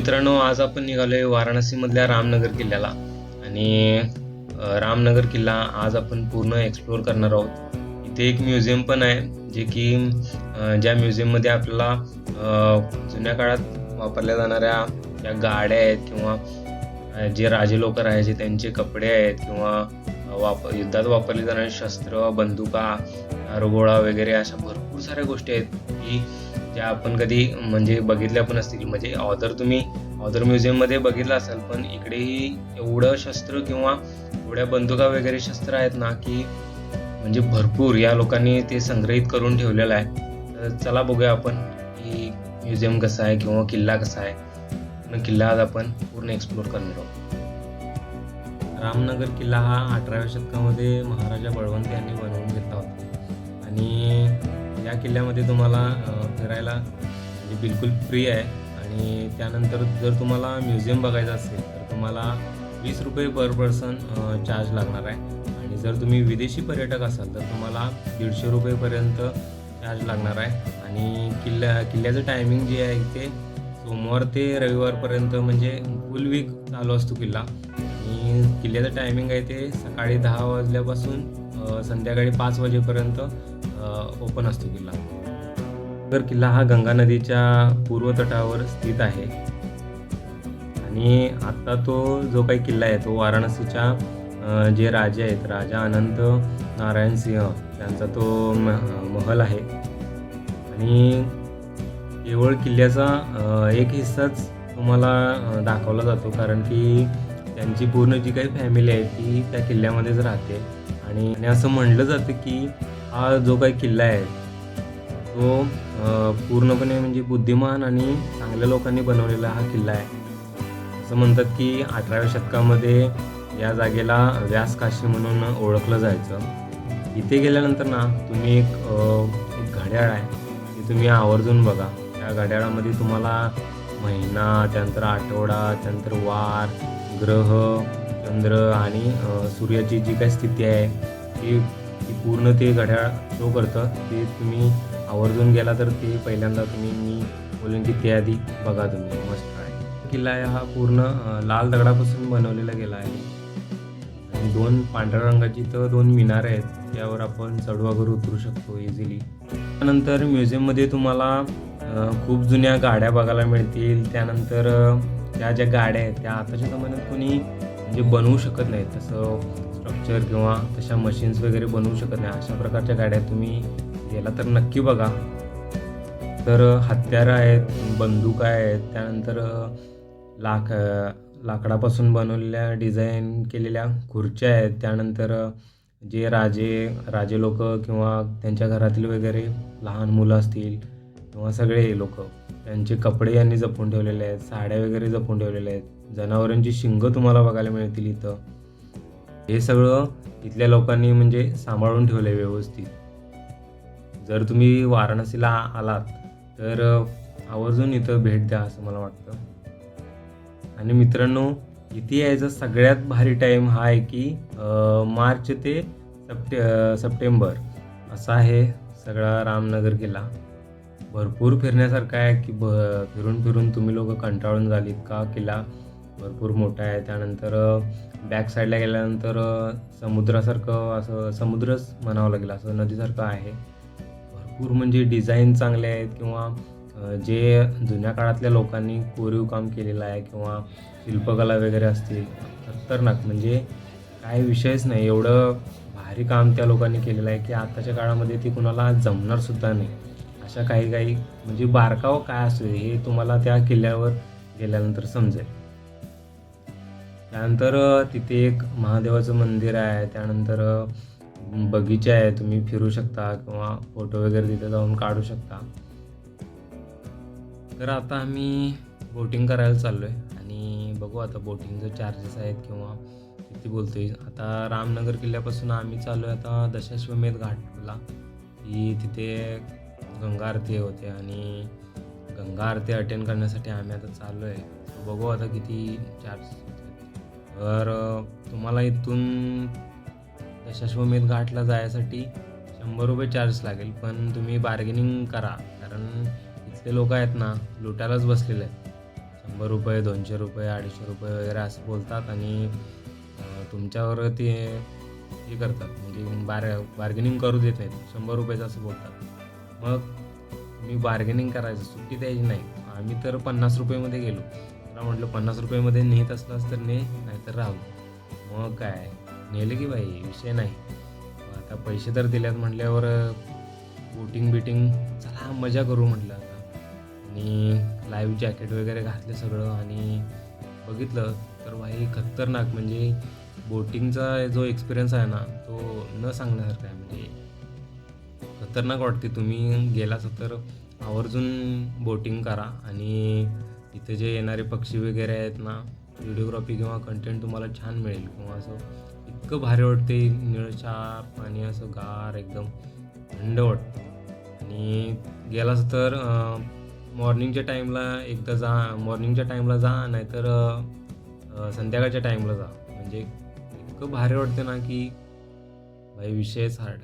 मित्रांनो आज आपण निघालोय वाराणसीमधल्या रामनगर किल्ल्याला. आणि रामनगर किल्ला आज आपण पूर्ण एक्सप्लोअर करणार आहोत. इथे एक म्युझियम पण आहे जे की ज्या म्युझियममध्ये आपल्याला जुन्या काळात वापरल्या जाणाऱ्या ज्या गाड्या आहेत किंवा जे राजे लोक राहायचे त्यांचे कपडे आहेत किंवा वाप युद्धात वापरली जाणारी शस्त्र बंदुका रोगोळा वगैरे अशा भरपूर साऱ्या गोष्टी आहेत की ज्या आपण कधी म्हणजे बघितल्या पण असतील म्हणजे ऑदर तुम्ही ऑदर म्युझियममध्ये बघितलं असाल पण इकडेही एवढं शस्त्र किंवा एवढ्या बंदुका वगैरे शस्त्र आहेत ना की म्हणजे भरपूर या लोकांनी ते संग्रहित करून ठेवलेलं आहे. तर चला बघूया आपण की म्युझियम कसं आहे किंवा किल्ला कसा आहे. किल्ला आज आपण पूर्ण एक्सप्लोर करणार आहोत. रामनगर किल्ला हा अठराव्या शतकामध्ये महाराजा बळवंत यांनी बनवून घेतला होता. आणि या किल्ल्यामध्ये तुम्हाला फिरायला म्हणजे बिलकुल फ्री आहे. आणि त्यानंतर जर तुम्हाला म्युझियम बघायचं असेल तर तुम्हाला वीस रुपये पर पर्सन चार्ज लागणार आहे. आणि जर तुम्ही विदेशी पर्यटक असाल तर तुम्हाला दीडशे रुपयेपर्यंत चार्ज लागणार आहे. आणि किल्ल्या किल्ल्याचं टायमिंग जे आहे ते सोमवार ते रविवारपर्यंत म्हणजे फुल वीक चालू असतो किल्ला. आणि किल्ल्याचं टायमिंग आहे ते सकाळी दहा वाजल्यापासून संध्याकाळी पाच वाजेपर्यंत ओपन असतो किल्ला. तर किल्ला हा गंगा नदीच्या पूर्व तटावर स्थित आहे. आणि आता तो जो काही किल्ला आहे तो वाराणसीच्या जे राजे आहेत राजा अनंत नारायण सिंह यांचा तो महल आहे. आणि केवळ किल्ल्याचा एक हिस्साच तुम्हाला दाखवला जातो. कारण की त्यांची पूर्ण जी काही फॅमिली आहे ती त्या किल्ल्यामध्येच राहते. आणि आणि असं म्हणलं जातं की हा जो काही किल्ला आहे तो पूर्णपणे म्हणजे बुद्धिमान आणि चांगल्या लोकांनी बनवलेला हा किल्ला आहे. असं म्हणतात की अठराव्या शतकामध्ये या जागेला व्यास काशी म्हणून ओळखलं जायचं. इथे गेल्यानंतर ना तुम्ही एक एक घड्याळ आहे ते तुम्ही आवर्जून बघा. त्या घड्याळामध्ये तुम्हाला महिना त्यानंतर आठवडा त्यानंतर वार ग्रह चंद्र आणि सूर्याची जी काही स्थिती आहे ती ती पूर्ण ते घड्याळ शो करतं. ते तुम्ही आवर्जून गेला तर ते पहिल्यांदा तुम्ही मी बोलेन की ते आधी बघा तुम्ही. मस्त आहे. किल्ला आहे हा पूर्ण लाल दगडापासून बनवलेला गेला आहे. आणि दोन पांढऱ्या रंगाची तर दोन मिनार आहेत त्यावर आपण चढवागर उतरू शकतो इझिली त्यानंतर म्युझियममध्ये तुम्हाला खूप जुन्या गाड्या बघायला मिळतील. त्यानंतर त्या ज्या गाड्या आहेत त्या आताच्या जमान्यात कोणी म्हणजे बनवू शकत नाहीत तसं स्ट्रक्चर किंवा तशा मशीन्स वगैरे बनवू शकत नाही. अशा प्रकारच्या गाड्या तुम्ही गेला तर नक्की बघा. तर हत्यारं आहेत बंदुका आहेत त्यानंतर लाक लाकडापासून बनवलेल्या डिझाईन केलेल्या खुर्च्या आहेत. त्यानंतर जे राजे राजे लोक किंवा त्यांच्या घरातील वगैरे लहान मुलं असतील किंवा सगळे लोक त्यांचे कपडे यांनी जपून ठेवलेले आहेत साड्या वगैरे जपून ठेवलेल्या आहेत जनावरांची शिंगं तुम्हाला बघायला मिळतील इथं. हे सगळं इथल्या लोकांनी म्हणजे सांभाळून ठेवलं आहे व्यवस्थित. जर तुम्ही वाराणसीला आलात तर आवर्जून इथं भेट द्या असं मला वाटतं. आणि मित्रांनो इथे यायचा सगळ्यात भारी टाईम हा आहे की मार्च ते सप्टे सप्टेंबर असा आहे सगळा रामनगर किल्ला. भरपूर फिरण्यासारखं आहे की भ फिरून फिरून तुम्ही लोक कंटाळून झालीत का? किल्ला भरपूर मोठा आहे. त्यानंतर बॅक साईडला गेल्यानंतर समुद्रासारखं असं समुद्रच म्हणावं लागेल असं नदीसारखं आहे. भरपूर म्हणजे डिझाईन चांगले आहेत किंवा जे जुन्या काळातल्या लोकांनी कोरीव काम केलेलं आहे किंवा शिल्पकला वगैरे असतील खतरनाक. म्हणजे काय विषयच नाही. एवढं भारी काम त्या लोकांनी केलेलं आहे की आत्ताच्या काळामध्ये ती कुणाला जमणारसुद्धा नाही. अशा काही काही म्हणजे बारकाव काय असतो हे तुम्हाला त्या किल्ल्यावर गेल्यानंतर समजेल. त्यानंतर तिथे एक महादेवाचं मंदिर आहे त्यानंतर बगीचा आहे तुम्ही फिरू शकता किंवा फोटो वगैरे तिथे जाऊन काढू शकता. तर आता आम्ही बोटिंग करायला चाललो आहे आणि बघू आता बोटिंगचे चार्जेस आहेत किंवा किती बोलतोय. आता रामनगर किल्ल्यापासून आम्ही चाललो आहे आता दशाश्वमेध घाटला. की तिथे गंगा आरती होते आणि गंगा आरती अटेंड करण्यासाठी आम्ही आता चाललो आहे. बघू आता किती चार्ज तर तुम्हाला इथून दशाश्वमेध घाटला जायसाठी शंभर रुपये चार्ज लागेल पण तुम्ही बार्गेनिंग करा. कारण इथले लोक आहेत ना लुटायलाच बसलेले आहेत. शंभर रुपये दोनशे रुपये अडीचशे रुपये वगैरे असं बोलतात आणि तुमच्यावर ते हे करतात. म्हणजे बार बार्गेनिंग करू देत नाहीत. शंभर रुपयाचं असं बोलतात. मग मी बार्गेनिंग करायचं सुट्टी द्यायची नाही? आम्ही तर पन्नास रुपयेमध्ये गेलो. मला म्हटलं पन्नास रुपयेमध्ये नेत असलास तर ने नाहीतर राहू. मग काय? नेलं की बाई विषय नाही. आता पैसे तर दिल्यात म्हटल्यावर बोटिंग बिटिंग चला मजा करू म्हटलं आता. आणि लाईव्ह जॅकेट वगैरे घातलं सगळं आणि बघितलं तर बाई खतरनाक. म्हणजे बोटिंगचा जो एक्सपिरियन्स आहे ना तो न सांगण्यासारखा आहे म्हणजे खतरनाक वाटते. तुम्ही गेलास तर आवर्जून बोटिंग करा आणि इथे जे येणारे पक्षी वगैरे आहेत ना व्हिडिओग्राफी किंवा कंटेंट तुम्हाला छान मिळेल. किंवा असं इतकं भारी वाटते निळशार पाणी असं गार एकदम थंड वाटतं. आणि गेलास तर मॉर्निंगच्या टाईमला एकदा जा मॉर्निंगच्या टाईमला जा नाहीतर संध्याकाळच्या टाईमला जा. म्हणजे इतकं भारी वाटते ना की भाई विषयच हार्ड